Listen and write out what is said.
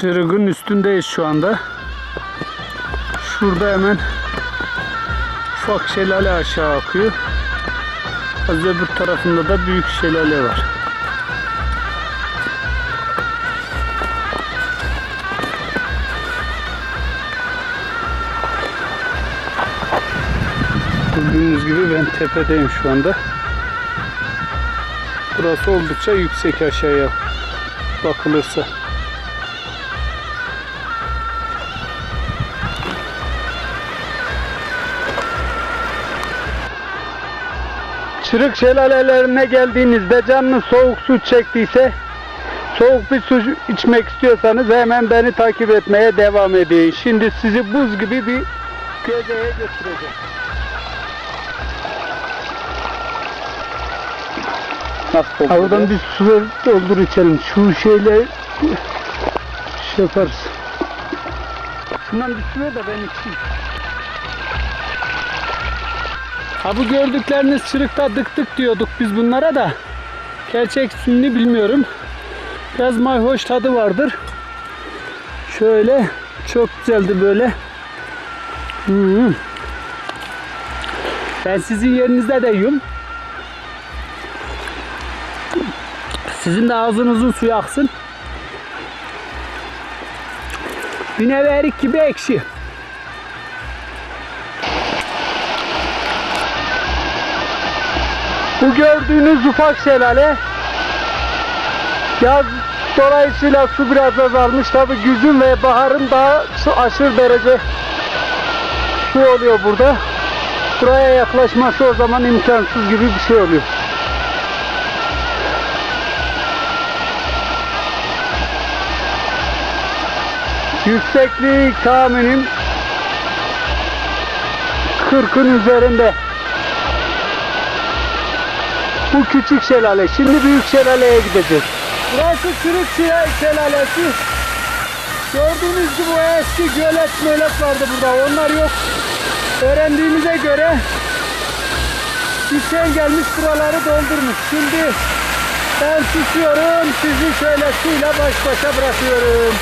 Çırıgın üstündeyiz şu anda. Şurada hemen ufak şelale aşağı akıyor. Az öbür tarafında da büyük şelale var. Gördüğünüz gibi ben tepedeyim şu anda. Burası oldukça yüksek aşağıya bakılırsa. Çırık şelalelerine geldiğinizde canınız soğuk su çektiyse soğuk bir su içmek istiyorsanız hemen beni takip etmeye devam edin. Şimdi sizi buz gibi bir gölgeye götüreceğim. Nasıl Oradan bir su doldur içelim. Şu şeyle şey yaparız. Şundan bir su de ben içeyim. Ha bu gördükleriniz çırıkta dık dık diyorduk biz bunlara da. Gerçek ismini bilmiyorum. Biraz mayhoş tadı vardır. Şöyle çok güzeldi böyle. Hmm. Ben sizin yerinizde de yiyorum. Sizin de ağzınızın suyu aksın. Bir nevi erik gibi ekşi. Bu gördüğünüz ufak şelale yaz dolayısıyla su biraz azalmış. Tabi güzün ve baharın daha aşırı derece su oluyor burada. Buraya yaklaşması o zaman imkansız gibi bir şey oluyor. Yüksekliği tahminim 40'ın üzerinde. Bu küçük şelale. Şimdi büyük şelaleye gideceğiz. Burası Şe- Şelalesi. Gördüğünüz gibi o eski gölet mölet vardı burada. Onlar yok. Öğrendiğimize göre İçen gelmiş buraları doldurmuş. Şimdi ben susuyorum. Sizi şöyle suyla baş başa bırakıyorum.